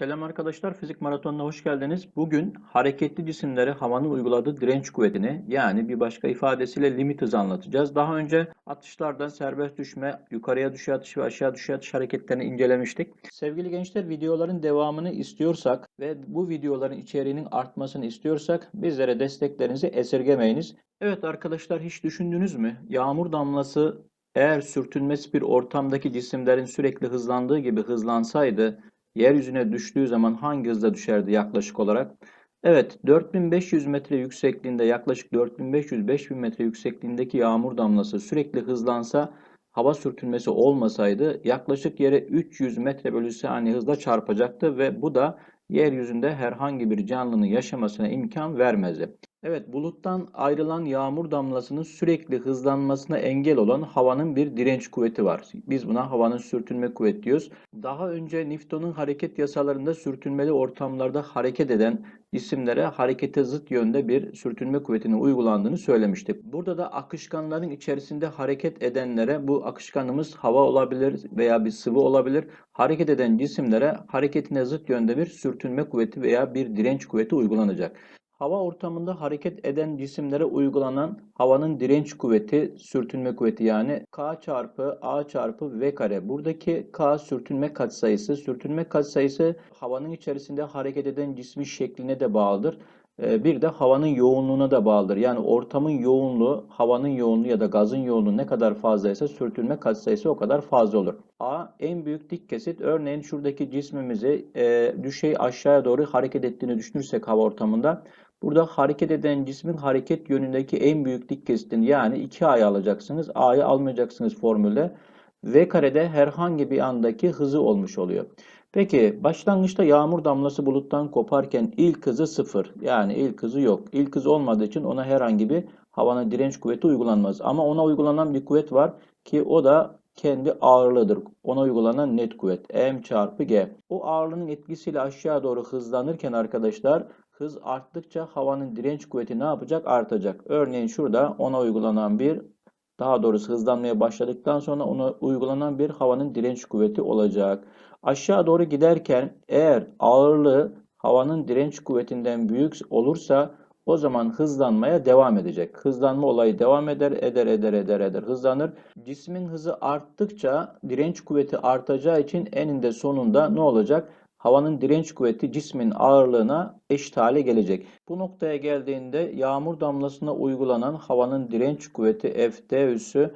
Selam arkadaşlar, Fizik Maratonu'na hoş geldiniz. Bugün hareketli cisimlere havanın uyguladığı direnç kuvvetini yani bir başka ifadesiyle limit hızı anlatacağız. Daha önce atışlardan serbest düşme, yukarıya düşe atış ve aşağı düşe atış hareketlerini incelemiştik. Sevgili gençler videoların devamını istiyorsak ve bu videoların içeriğinin artmasını istiyorsak bizlere desteklerinizi esirgemeyiniz. Evet arkadaşlar hiç düşündünüz mü? Yağmur damlası eğer sürtünmesi bir ortamdaki cisimlerin sürekli hızlandığı gibi hızlansaydı yeryüzüne düştüğü zaman hangi hızda düşerdi yaklaşık olarak? Evet, 4500 metre yüksekliğinde yaklaşık 4500-5000 metre yüksekliğindeki yağmur damlası sürekli hızlansa hava sürtünmesi olmasaydı yaklaşık yere 300 metre bölü saniye hızla çarpacaktı ve bu da yeryüzünde herhangi bir canlının yaşamasına imkan vermezdi. Evet, buluttan ayrılan yağmur damlasının sürekli hızlanmasına engel olan havanın bir direnç kuvveti var. Biz buna havanın sürtünme kuvveti diyoruz. Daha önce Newton'un hareket yasalarında sürtünmeli ortamlarda hareket eden cisimlere harekete zıt yönde bir sürtünme kuvvetinin uygulandığını söylemiştik. Burada da akışkanların içerisinde hareket edenlere bu akışkanımız hava olabilir veya bir sıvı olabilir. Hareket eden cisimlere hareketine zıt yönde bir sürtünme kuvveti veya bir direnç kuvveti uygulanacak. Hava ortamında hareket eden cisimlere uygulanan havanın direnç kuvveti, sürtünme kuvveti yani K çarpı A çarpı V kare. Buradaki K sürtünme katsayısı. Sürtünme katsayısı havanın içerisinde hareket eden cismin şekline de bağlıdır. Ee, bir de havanın yoğunluğuna da bağlıdır. Yani ortamın yoğunluğu, havanın yoğunluğu ya da gazın yoğunluğu ne kadar fazlaysa sürtünme katsayısı o kadar fazla olur. A en büyük dik kesit. Örneğin şuradaki cismimizi e, düşey aşağıya doğru hareket ettiğini düşünürsek hava ortamında Burada hareket eden cismin hareket yönündeki en büyük dik kesitini yani 2A'yı alacaksınız. A'yı almayacaksınız formülde. V karede herhangi bir andaki hızı olmuş oluyor. Peki başlangıçta yağmur damlası buluttan koparken ilk hızı sıfır. Yani ilk hızı yok. İlk hızı olmadığı için ona herhangi bir havanın direnç kuvveti uygulanmaz. Ama ona uygulanan bir kuvvet var ki o da kendi ağırlığıdır. Ona uygulanan net kuvvet. M çarpı G. O ağırlığın etkisiyle aşağı doğru hızlanırken arkadaşlar hız arttıkça havanın direnç kuvveti ne yapacak? Artacak. Örneğin şurada ona uygulanan bir daha doğrusu hızlanmaya başladıktan sonra ona uygulanan bir havanın direnç kuvveti olacak. Aşağı doğru giderken eğer ağırlığı havanın direnç kuvvetinden büyük olursa o zaman hızlanmaya devam edecek. Hızlanma olayı devam eder, eder, eder, eder, eder, hızlanır. Cismin hızı arttıkça direnç kuvveti artacağı için eninde sonunda ne olacak? Havanın direnç kuvveti cismin ağırlığına eşit hale gelecek. Bu noktaya geldiğinde yağmur damlasına uygulanan havanın direnç kuvveti Fd üssü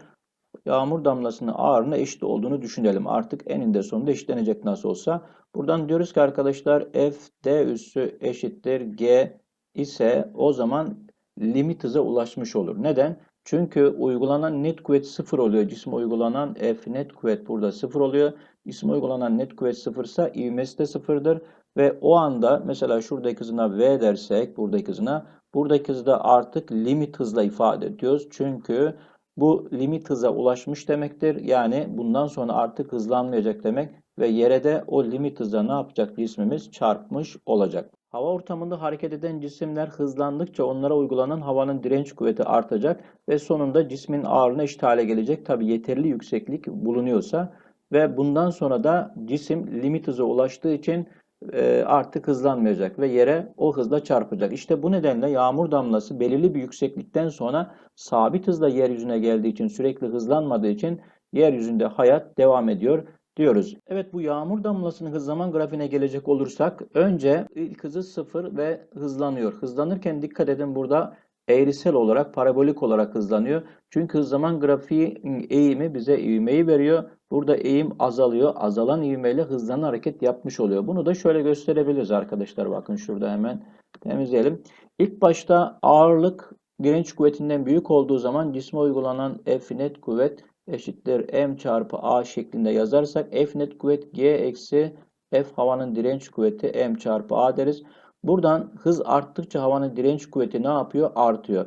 yağmur damlasının ağırlığına eşit olduğunu düşünelim. Artık eninde sonunda eşitlenecek nasıl olsa. Buradan diyoruz ki arkadaşlar Fd üssü eşittir G ise o zaman limit hıza ulaşmış olur. Neden? Çünkü uygulanan net kuvvet sıfır oluyor. Cisme uygulanan F net kuvvet burada sıfır oluyor. Cisme uygulanan net kuvvet sıfırsa ivmesi de sıfırdır. Ve o anda mesela şuradaki hızına V dersek buradaki hızına buradaki hızda artık limit hızla ifade ediyoruz. Çünkü bu limit hıza ulaşmış demektir. Yani bundan sonra artık hızlanmayacak demek ve yere de o limit hızla ne yapacak cismimiz çarpmış olacak. Hava ortamında hareket eden cisimler hızlandıkça onlara uygulanan havanın direnç kuvveti artacak ve sonunda cismin ağırlığına eşit hale gelecek. Tabi yeterli yükseklik bulunuyorsa ve bundan sonra da cisim limit hıza ulaştığı için e, artık hızlanmayacak ve yere o hızla çarpacak. İşte bu nedenle yağmur damlası belirli bir yükseklikten sonra sabit hızla yeryüzüne geldiği için sürekli hızlanmadığı için yeryüzünde hayat devam ediyor diyoruz. Evet bu yağmur damlasının hız zaman grafiğine gelecek olursak önce ilk hızı sıfır ve hızlanıyor. Hızlanırken dikkat edin burada eğrisel olarak parabolik olarak hızlanıyor. Çünkü hız zaman grafiği eğimi bize ivmeyi veriyor. Burada eğim azalıyor. Azalan ivmeyle hızlanan hareket yapmış oluyor. Bunu da şöyle gösterebiliriz arkadaşlar. Bakın şurada hemen temizleyelim. İlk başta ağırlık direnç kuvvetinden büyük olduğu zaman cisme uygulanan F net kuvvet eşittir m çarpı a şeklinde yazarsak F net kuvvet g eksi F havanın direnç kuvveti m çarpı a deriz. Buradan hız arttıkça havanın direnç kuvveti ne yapıyor? Artıyor.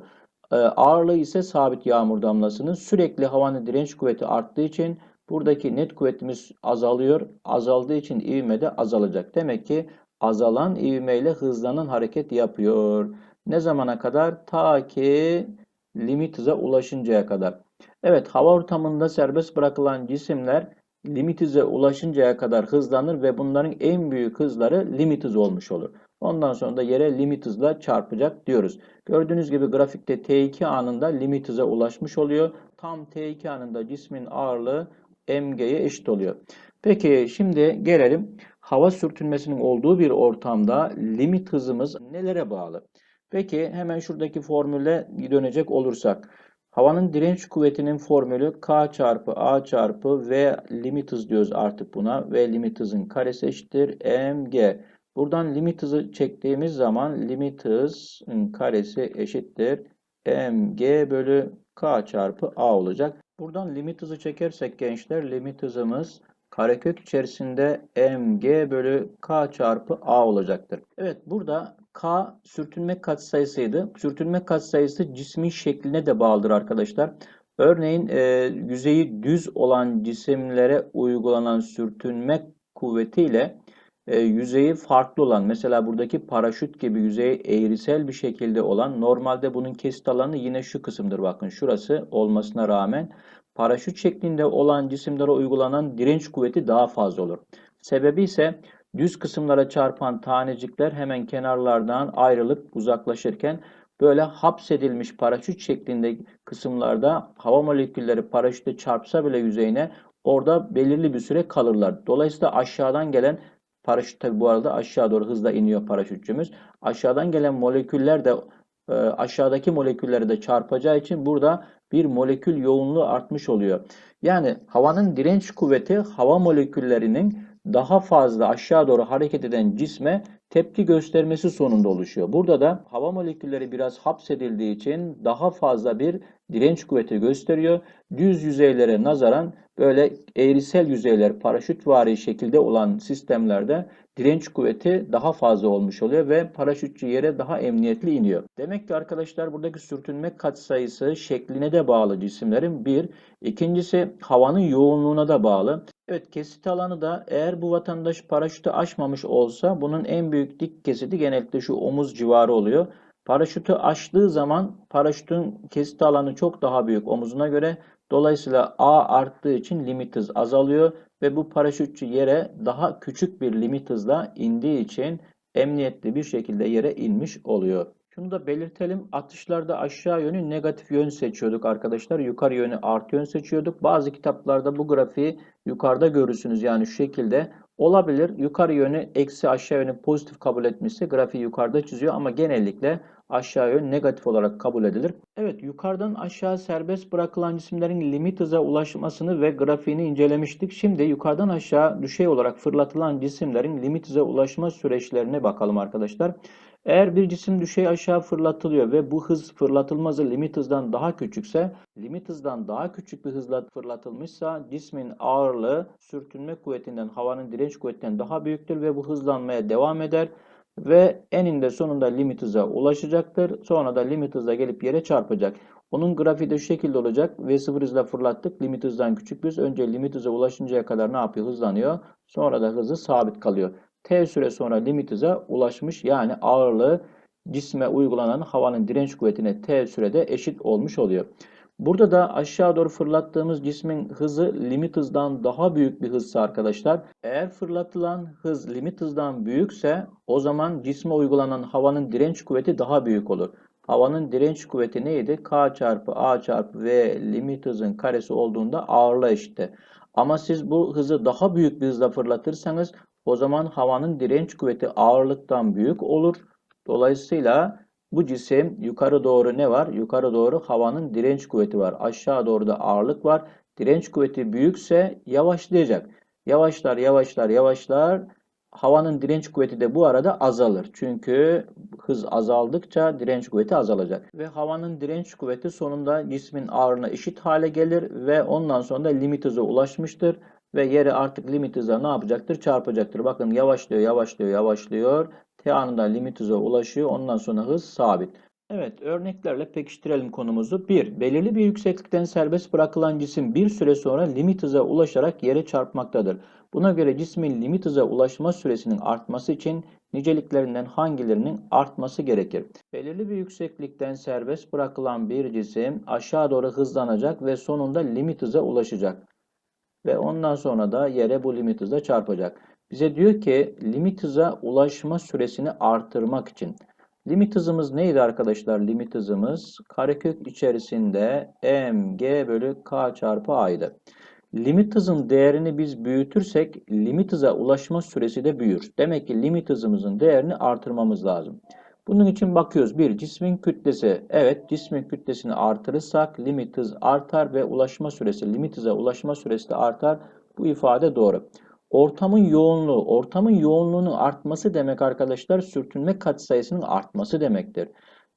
Ee, ağırlığı ise sabit yağmur damlasının sürekli havanın direnç kuvveti arttığı için buradaki net kuvvetimiz azalıyor. Azaldığı için ivme de azalacak. Demek ki azalan ivmeyle hızlanan hareket yapıyor. Ne zamana kadar? Ta ki limit hıza ulaşıncaya kadar. Evet hava ortamında serbest bırakılan cisimler limit hıza ulaşıncaya kadar hızlanır ve bunların en büyük hızları limit hız olmuş olur. Ondan sonra da yere limit hızla çarpacak diyoruz. Gördüğünüz gibi grafikte T2 anında limit hıza ulaşmış oluyor. Tam T2 anında cismin ağırlığı mg'ye eşit oluyor. Peki şimdi gelelim hava sürtünmesinin olduğu bir ortamda limit hızımız nelere bağlı? Peki hemen şuradaki formüle dönecek olursak. Havanın direnç kuvvetinin formülü K çarpı A çarpı V limit hız diyoruz artık buna. V limit hızın karesi eşittir mg. Buradan limit hızı çektiğimiz zaman limit hızın karesi eşittir mg bölü K çarpı A olacak. Buradan limit hızı çekersek gençler limit hızımız karekök içerisinde mg bölü k çarpı a olacaktır. Evet burada k sürtünme katsayısıydı. Sürtünme katsayısı cismin şekline de bağlıdır arkadaşlar. Örneğin e, yüzeyi düz olan cisimlere uygulanan sürtünme kuvvetiyle e, yüzeyi farklı olan mesela buradaki paraşüt gibi yüzeyi eğrisel bir şekilde olan normalde bunun kesit alanı yine şu kısımdır bakın şurası olmasına rağmen paraşüt şeklinde olan cisimlere uygulanan direnç kuvveti daha fazla olur. Sebebi ise düz kısımlara çarpan tanecikler hemen kenarlardan ayrılıp uzaklaşırken böyle hapsedilmiş paraşüt şeklinde kısımlarda hava molekülleri paraşütte çarpsa bile yüzeyine orada belirli bir süre kalırlar. Dolayısıyla aşağıdan gelen paraşüt tabi bu arada aşağı doğru hızla iniyor paraşütçümüz. Aşağıdan gelen moleküller de e, aşağıdaki molekülleri de çarpacağı için burada bir molekül yoğunluğu artmış oluyor. Yani havanın direnç kuvveti hava moleküllerinin daha fazla aşağı doğru hareket eden cisme tepki göstermesi sonunda oluşuyor. Burada da hava molekülleri biraz hapsedildiği için daha fazla bir direnç kuvveti gösteriyor. Düz yüzeylere nazaran böyle eğrisel yüzeyler paraşütvari şekilde olan sistemlerde direnç kuvveti daha fazla olmuş oluyor ve paraşütçü yere daha emniyetli iniyor. Demek ki arkadaşlar buradaki sürtünme katsayısı şekline de bağlı cisimlerin bir. İkincisi havanın yoğunluğuna da bağlı. Evet kesit alanı da eğer bu vatandaş paraşütü açmamış olsa bunun en büyük dik kesiti genellikle şu omuz civarı oluyor. Paraşütü açtığı zaman paraşütün kesit alanı çok daha büyük omuzuna göre. Dolayısıyla A arttığı için limit hız azalıyor ve bu paraşütçü yere daha küçük bir limit hızla indiği için emniyetli bir şekilde yere inmiş oluyor. Şunu da belirtelim. Atışlarda aşağı yönü negatif yön seçiyorduk arkadaşlar. Yukarı yönü artı yön seçiyorduk. Bazı kitaplarda bu grafiği yukarıda görürsünüz. Yani şu şekilde olabilir. Yukarı yönü eksi aşağı yönü pozitif kabul etmişse grafiği yukarıda çiziyor ama genellikle aşağı yön negatif olarak kabul edilir. Evet yukarıdan aşağı serbest bırakılan cisimlerin limit hıza ulaşmasını ve grafiğini incelemiştik. Şimdi yukarıdan aşağı düşey olarak fırlatılan cisimlerin limit hıza ulaşma süreçlerine bakalım arkadaşlar. Eğer bir cisim düşey aşağı fırlatılıyor ve bu hız fırlatılma hızı limit hızdan daha küçükse, limit hızdan daha küçük bir hızla fırlatılmışsa cismin ağırlığı sürtünme kuvvetinden, havanın direnç kuvvetinden daha büyüktür ve bu hızlanmaya devam eder ve eninde sonunda limit hıza ulaşacaktır. Sonra da limit hızla gelip yere çarpacak. Onun grafiği de şu şekilde olacak. V0 hızla fırlattık. Limit hızdan küçük bir Önce limit hıza ulaşıncaya kadar ne yapıyor? Hızlanıyor. Sonra da hızı sabit kalıyor. T süre sonra limit hıza ulaşmış. Yani ağırlığı cisme uygulanan havanın direnç kuvvetine T sürede eşit olmuş oluyor. Burada da aşağı doğru fırlattığımız cismin hızı limit hızdan daha büyük bir hızsa arkadaşlar. Eğer fırlatılan hız limit hızdan büyükse o zaman cisme uygulanan havanın direnç kuvveti daha büyük olur. Havanın direnç kuvveti neydi? K çarpı A çarpı V limit hızın karesi olduğunda ağırlığa eşitti. Ama siz bu hızı daha büyük bir hızla fırlatırsanız o zaman havanın direnç kuvveti ağırlıktan büyük olur. Dolayısıyla bu cisim yukarı doğru ne var? Yukarı doğru havanın direnç kuvveti var. Aşağı doğru da ağırlık var. Direnç kuvveti büyükse yavaşlayacak. Yavaşlar, yavaşlar, yavaşlar. Havanın direnç kuvveti de bu arada azalır. Çünkü hız azaldıkça direnç kuvveti azalacak. Ve havanın direnç kuvveti sonunda cismin ağırlığına eşit hale gelir ve ondan sonra da limit hıza ulaşmıştır. Ve yeri artık limit hıza ne yapacaktır? Çarpacaktır. Bakın yavaşlıyor, yavaşlıyor, yavaşlıyor. T anında limit hıza ulaşıyor. Ondan sonra hız sabit. Evet, örneklerle pekiştirelim konumuzu. 1. Belirli bir yükseklikten serbest bırakılan cisim bir süre sonra limit hıza ulaşarak yere çarpmaktadır. Buna göre cismin limit hıza ulaşma süresinin artması için niceliklerinden hangilerinin artması gerekir? Belirli bir yükseklikten serbest bırakılan bir cisim aşağı doğru hızlanacak ve sonunda limit hıza ulaşacak. Ve ondan sonra da yere bu limit hızla çarpacak. Bize diyor ki limit hıza ulaşma süresini artırmak için. Limit hızımız neydi arkadaşlar? Limit hızımız karekök içerisinde mg bölü k çarpı a'ydı. Limit hızın değerini biz büyütürsek limit hıza ulaşma süresi de büyür. Demek ki limit hızımızın değerini artırmamız lazım. Bunun için bakıyoruz. Bir, cismin kütlesi. Evet, cismin kütlesini artırırsak limit hız artar ve ulaşma süresi, limit hıza ulaşma süresi de artar. Bu ifade doğru. Ortamın yoğunluğu, ortamın yoğunluğunun artması demek arkadaşlar sürtünme katsayısının artması demektir.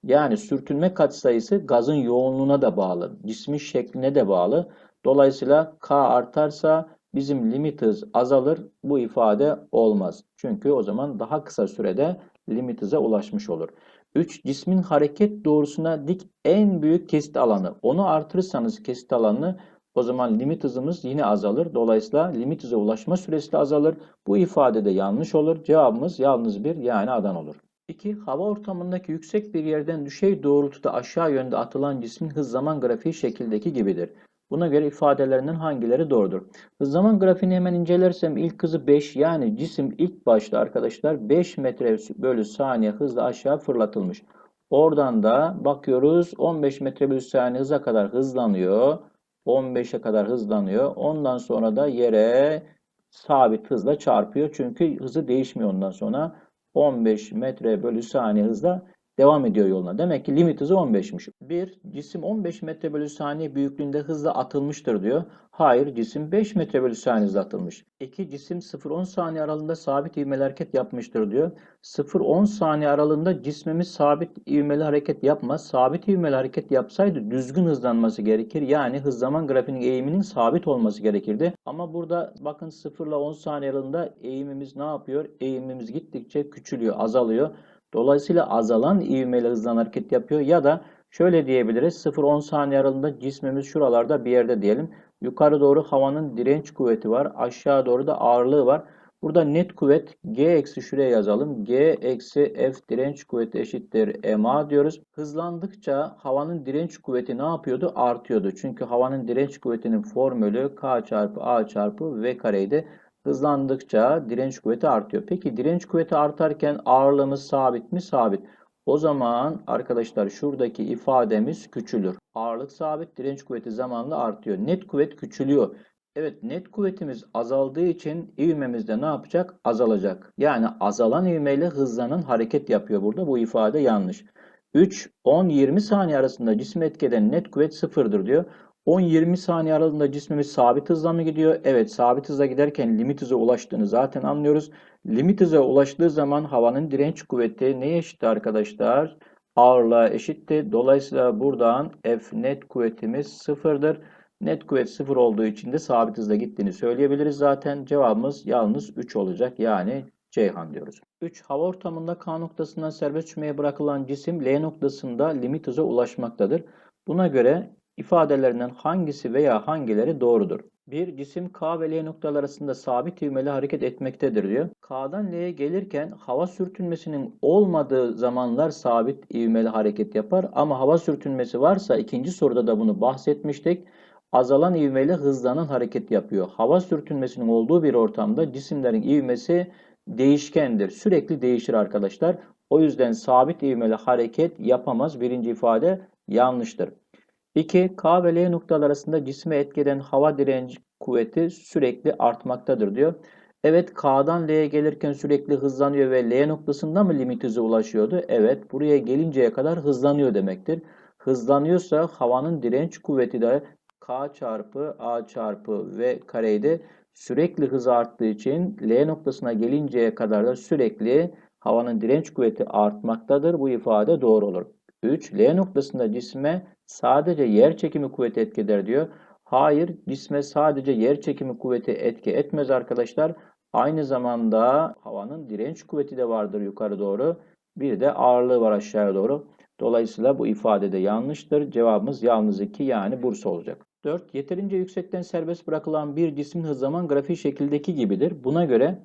Yani sürtünme katsayısı gazın yoğunluğuna da bağlı, cismin şekline de bağlı. Dolayısıyla K artarsa bizim limit hız azalır. Bu ifade olmaz. Çünkü o zaman daha kısa sürede limit hıza ulaşmış olur. 3. Cismin hareket doğrusuna dik en büyük kesit alanı. Onu artırırsanız kesit alanını o zaman limit hızımız yine azalır. Dolayısıyla limit hıza ulaşma süresi de azalır. Bu ifade de yanlış olur. Cevabımız yalnız bir yani Adan olur. 2. Hava ortamındaki yüksek bir yerden düşey doğrultuda aşağı yönde atılan cismin hız zaman grafiği şekildeki gibidir. Buna göre ifadelerinden hangileri doğrudur? Zaman grafiğini hemen incelersem ilk hızı 5 yani cisim ilk başta arkadaşlar 5 metre bölü saniye hızla aşağı fırlatılmış. Oradan da bakıyoruz 15 metre bölü saniye hıza kadar hızlanıyor. 15'e kadar hızlanıyor. Ondan sonra da yere sabit hızla çarpıyor. Çünkü hızı değişmiyor ondan sonra. 15 metre bölü saniye hızla devam ediyor yoluna. Demek ki limit hızı 15'miş. 1. Cisim 15 metre bölü saniye büyüklüğünde hızla atılmıştır diyor. Hayır cisim 5 metre bölü saniye hızla atılmış. 2. Cisim 0-10 saniye aralığında sabit ivmeli hareket yapmıştır diyor. 0-10 saniye aralığında cismimiz sabit ivmeli hareket yapmaz. Sabit ivmeli hareket yapsaydı düzgün hızlanması gerekir. Yani hız zaman grafiğinin eğiminin sabit olması gerekirdi. Ama burada bakın 0 ile 10 saniye aralığında eğimimiz ne yapıyor? Eğimimiz gittikçe küçülüyor, azalıyor. Dolayısıyla azalan ivmeyle hızlan hareket yapıyor ya da şöyle diyebiliriz 0-10 saniye aralığında cismimiz şuralarda bir yerde diyelim. Yukarı doğru havanın direnç kuvveti var. Aşağı doğru da ağırlığı var. Burada net kuvvet G eksi şuraya yazalım. G eksi F direnç kuvveti eşittir MA diyoruz. Hızlandıkça havanın direnç kuvveti ne yapıyordu? Artıyordu. Çünkü havanın direnç kuvvetinin formülü K çarpı A çarpı V kareydi. Hızlandıkça direnç kuvveti artıyor. Peki direnç kuvveti artarken ağırlığımız sabit mi? Sabit. O zaman arkadaşlar şuradaki ifademiz küçülür. Ağırlık sabit, direnç kuvveti zamanla artıyor. Net kuvvet küçülüyor. Evet net kuvvetimiz azaldığı için ivmemiz de ne yapacak? Azalacak. Yani azalan ivmeyle hızlanan hareket yapıyor burada. Bu ifade yanlış. 3, 10, 20 saniye arasında cismi etkeden net kuvvet sıfırdır diyor. 10-20 saniye aralığında cismimiz sabit hızla mı gidiyor? Evet sabit hızla giderken limit hıza ulaştığını zaten anlıyoruz. Limit hıza ulaştığı zaman havanın direnç kuvveti neye eşitti arkadaşlar? Ağırlığa eşitti. Dolayısıyla buradan F net kuvvetimiz sıfırdır. Net kuvvet sıfır olduğu için de sabit hızla gittiğini söyleyebiliriz zaten. Cevabımız yalnız 3 olacak. Yani Ceyhan diyoruz. 3. Hava ortamında K noktasından serbest düşmeye bırakılan cisim L noktasında limit hıza ulaşmaktadır. Buna göre ifadelerinden hangisi veya hangileri doğrudur? Bir cisim K ve L noktaları arasında sabit ivmeli hareket etmektedir diyor. K'dan L'ye gelirken hava sürtünmesinin olmadığı zamanlar sabit ivmeli hareket yapar ama hava sürtünmesi varsa ikinci soruda da bunu bahsetmiştik. Azalan ivmeyle hızlanan hareket yapıyor. Hava sürtünmesinin olduğu bir ortamda cisimlerin ivmesi değişkendir. Sürekli değişir arkadaşlar. O yüzden sabit ivmeli hareket yapamaz. Birinci ifade yanlıştır. 2. K ve L noktalar arasında cisme etkeden hava direnci kuvveti sürekli artmaktadır diyor. Evet K'dan L'ye gelirken sürekli hızlanıyor ve L noktasında mı limit hızı ulaşıyordu? Evet buraya gelinceye kadar hızlanıyor demektir. Hızlanıyorsa havanın direnç kuvveti de K çarpı A çarpı V kareydi. Sürekli hız arttığı için L noktasına gelinceye kadar da sürekli havanın direnç kuvveti artmaktadır. Bu ifade doğru olur. 3. L noktasında cisme sadece yer çekimi kuvveti etki eder diyor. Hayır, cisme sadece yer çekimi kuvveti etki etmez arkadaşlar. Aynı zamanda havanın direnç kuvveti de vardır yukarı doğru. Bir de ağırlığı var aşağıya doğru. Dolayısıyla bu ifade de yanlıştır. Cevabımız yalnız 2 yani Bursa olacak. 4. Yeterince yüksekten serbest bırakılan bir cismin hız zaman grafiği şekildeki gibidir. Buna göre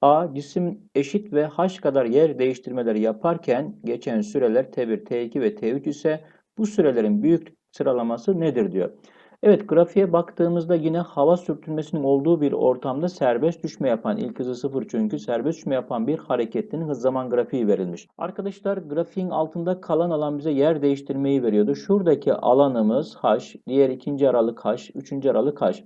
A. Cisim eşit ve h kadar yer değiştirmeleri yaparken geçen süreler T1, T2 ve T3 ise bu sürelerin büyük sıralaması nedir diyor. Evet grafiğe baktığımızda yine hava sürtünmesinin olduğu bir ortamda serbest düşme yapan ilk hızı sıfır çünkü serbest düşme yapan bir hareketlinin hız zaman grafiği verilmiş. Arkadaşlar grafiğin altında kalan alan bize yer değiştirmeyi veriyordu. Şuradaki alanımız h, diğer ikinci aralık h, üçüncü aralık h.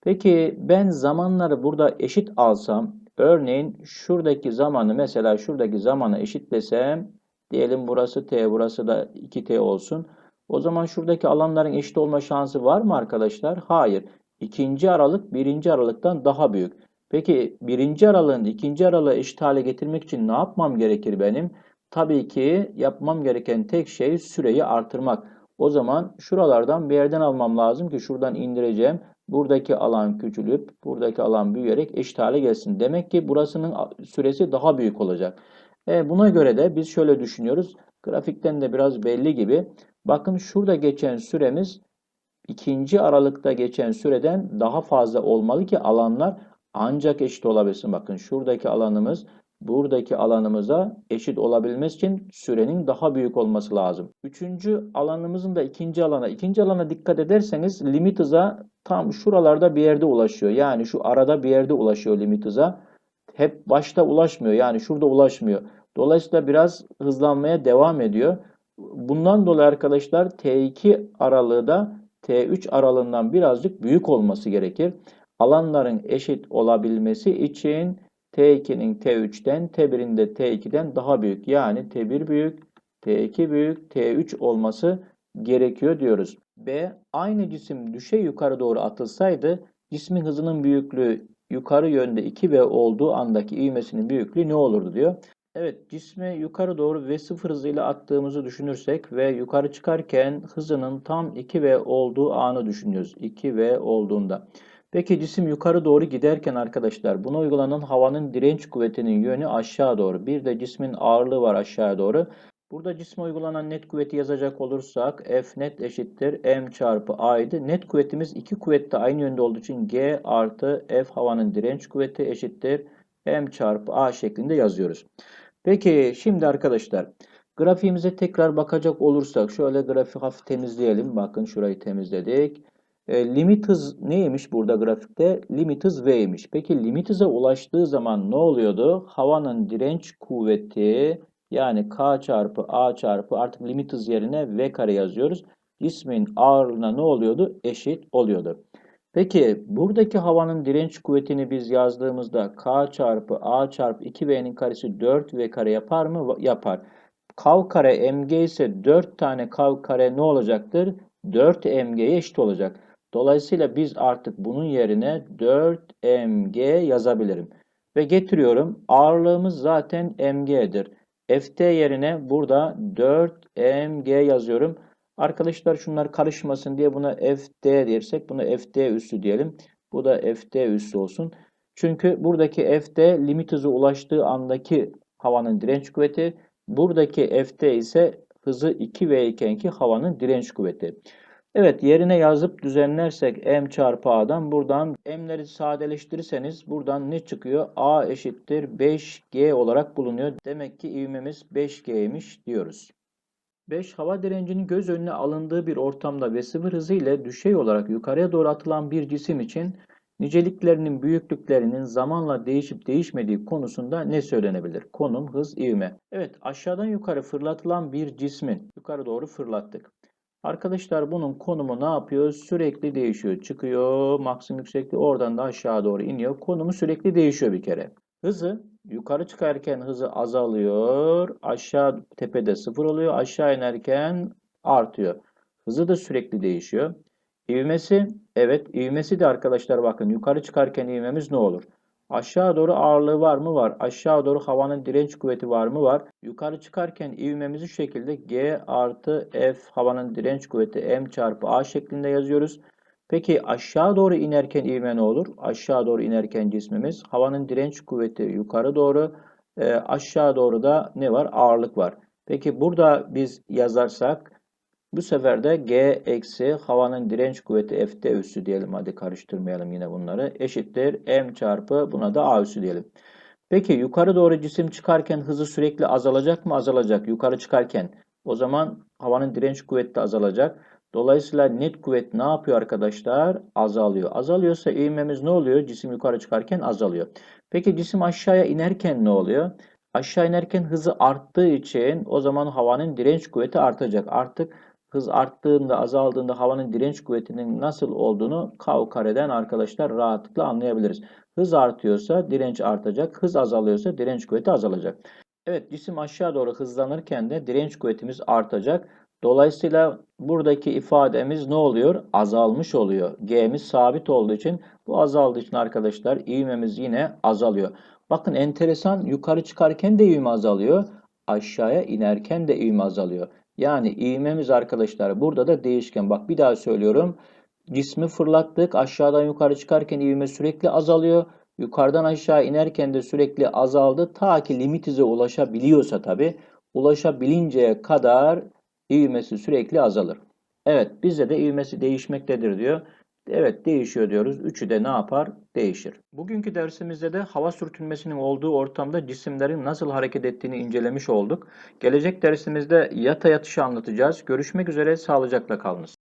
Peki ben zamanları burada eşit alsam, örneğin şuradaki zamanı mesela şuradaki zamanı eşitlesem, diyelim burası t, burası da 2t olsun. O zaman şuradaki alanların eşit olma şansı var mı arkadaşlar? Hayır. İkinci aralık birinci aralıktan daha büyük. Peki birinci aralığın ikinci aralığı eşit hale getirmek için ne yapmam gerekir benim? Tabii ki yapmam gereken tek şey süreyi artırmak. O zaman şuralardan bir yerden almam lazım ki şuradan indireceğim. Buradaki alan küçülüp buradaki alan büyüyerek eşit hale gelsin. Demek ki burasının süresi daha büyük olacak. E, buna göre de biz şöyle düşünüyoruz. Grafikten de biraz belli gibi. Bakın şurada geçen süremiz ikinci aralıkta geçen süreden daha fazla olmalı ki alanlar ancak eşit olabilsin. Bakın şuradaki alanımız buradaki alanımıza eşit olabilmesi için sürenin daha büyük olması lazım. Üçüncü alanımızın da ikinci alana. ikinci alana dikkat ederseniz limit hıza tam şuralarda bir yerde ulaşıyor. Yani şu arada bir yerde ulaşıyor limit hıza. Hep başta ulaşmıyor. Yani şurada ulaşmıyor. Dolayısıyla biraz hızlanmaya devam ediyor. Bundan dolayı arkadaşlar T2 aralığı da T3 aralığından birazcık büyük olması gerekir. Alanların eşit olabilmesi için T2'nin T3'ten, T1'in de T2'den daha büyük. Yani T1 büyük, T2 büyük, T3 olması gerekiyor diyoruz. B. Aynı cisim düşey yukarı doğru atılsaydı cismin hızının büyüklüğü yukarı yönde 2V olduğu andaki ivmesinin büyüklüğü ne olurdu diyor. Evet, cismi yukarı doğru V0 hızıyla attığımızı düşünürsek ve yukarı çıkarken hızının tam 2V olduğu anı düşünüyoruz. 2V olduğunda. Peki cisim yukarı doğru giderken arkadaşlar buna uygulanan havanın direnç kuvvetinin yönü aşağı doğru. Bir de cismin ağırlığı var aşağı doğru. Burada cisme uygulanan net kuvveti yazacak olursak F net eşittir M çarpı A'ydı. Net kuvvetimiz iki kuvvette aynı yönde olduğu için G artı F havanın direnç kuvveti eşittir M çarpı A şeklinde yazıyoruz. Peki şimdi arkadaşlar grafiğimize tekrar bakacak olursak şöyle grafiği hafif temizleyelim. Bakın şurayı temizledik. E, limit hız neymiş burada grafikte? Limit hız V'ymiş. Peki limit hıza ulaştığı zaman ne oluyordu? Havanın direnç kuvveti yani K çarpı A çarpı artık limit hız yerine V kare yazıyoruz. Cismin ağırlığına ne oluyordu? Eşit oluyordu. Peki buradaki havanın direnç kuvvetini biz yazdığımızda K çarpı A çarpı 2V'nin karesi 4V kare yapar mı? Yapar. Kav kare mg ise 4 tane kav kare ne olacaktır? 4 mg'ye eşit olacak. Dolayısıyla biz artık bunun yerine 4 mg yazabilirim. Ve getiriyorum. Ağırlığımız zaten mg'dir. Ft yerine burada 4 mg yazıyorum. Arkadaşlar şunlar karışmasın diye buna FD dersek buna FD üssü diyelim. Bu da FD üssü olsun. Çünkü buradaki FD limit hızı ulaştığı andaki havanın direnç kuvveti. Buradaki FD ise hızı 2V iken ki havanın direnç kuvveti. Evet yerine yazıp düzenlersek m çarpı a'dan buradan m'leri sadeleştirirseniz buradan ne çıkıyor? a eşittir 5g olarak bulunuyor. Demek ki ivmemiz 5g'ymiş diyoruz. 5. Hava direncinin göz önüne alındığı bir ortamda ve sıfır hızı ile düşey olarak yukarıya doğru atılan bir cisim için niceliklerinin büyüklüklerinin zamanla değişip değişmediği konusunda ne söylenebilir? Konum, hız, ivme. Evet aşağıdan yukarı fırlatılan bir cismin yukarı doğru fırlattık. Arkadaşlar bunun konumu ne yapıyor? Sürekli değişiyor. Çıkıyor maksimum yüksekliği oradan da aşağı doğru iniyor. Konumu sürekli değişiyor bir kere. Hızı yukarı çıkarken hızı azalıyor. Aşağı tepede sıfır oluyor. Aşağı inerken artıyor. Hızı da sürekli değişiyor. İvmesi evet ivmesi de arkadaşlar bakın yukarı çıkarken ivmemiz ne olur? Aşağı doğru ağırlığı var mı? Var. Aşağı doğru havanın direnç kuvveti var mı? Var. Yukarı çıkarken ivmemizi şu şekilde G artı F havanın direnç kuvveti M çarpı A şeklinde yazıyoruz. Peki aşağı doğru inerken ivme ne olur? Aşağı doğru inerken cismimiz havanın direnç kuvveti yukarı doğru e, aşağı doğru da ne var? Ağırlık var. Peki burada biz yazarsak bu sefer de G eksi havanın direnç kuvveti F'de üssü diyelim. Hadi karıştırmayalım yine bunları. Eşittir M çarpı buna da A üssü diyelim. Peki yukarı doğru cisim çıkarken hızı sürekli azalacak mı? Azalacak. Yukarı çıkarken. O zaman havanın direnç kuvveti de azalacak. Dolayısıyla net kuvvet ne yapıyor arkadaşlar? Azalıyor. Azalıyorsa ivmemiz ne oluyor? Cisim yukarı çıkarken azalıyor. Peki cisim aşağıya inerken ne oluyor? Aşağı inerken hızı arttığı için o zaman havanın direnç kuvveti artacak. Artık hız arttığında, azaldığında havanın direnç kuvvetinin nasıl olduğunu kav arkadaşlar rahatlıkla anlayabiliriz. Hız artıyorsa direnç artacak, hız azalıyorsa direnç kuvveti azalacak. Evet, cisim aşağı doğru hızlanırken de direnç kuvvetimiz artacak. Dolayısıyla buradaki ifademiz ne oluyor? Azalmış oluyor. G'miz sabit olduğu için bu azaldığı için arkadaşlar ivmemiz yine azalıyor. Bakın enteresan yukarı çıkarken de ivme azalıyor. Aşağıya inerken de ivme azalıyor. Yani ivmemiz arkadaşlar burada da değişken. Bak bir daha söylüyorum. Cismi fırlattık. Aşağıdan yukarı çıkarken ivme sürekli azalıyor. Yukarıdan aşağı inerken de sürekli azaldı. Ta ki limitize ulaşabiliyorsa tabi. Ulaşabilinceye kadar ivmesi sürekli azalır. Evet bizde de ivmesi değişmektedir diyor. Evet değişiyor diyoruz. Üçü de ne yapar? Değişir. Bugünkü dersimizde de hava sürtünmesinin olduğu ortamda cisimlerin nasıl hareket ettiğini incelemiş olduk. Gelecek dersimizde yata yatışı anlatacağız. Görüşmek üzere sağlıcakla kalınız.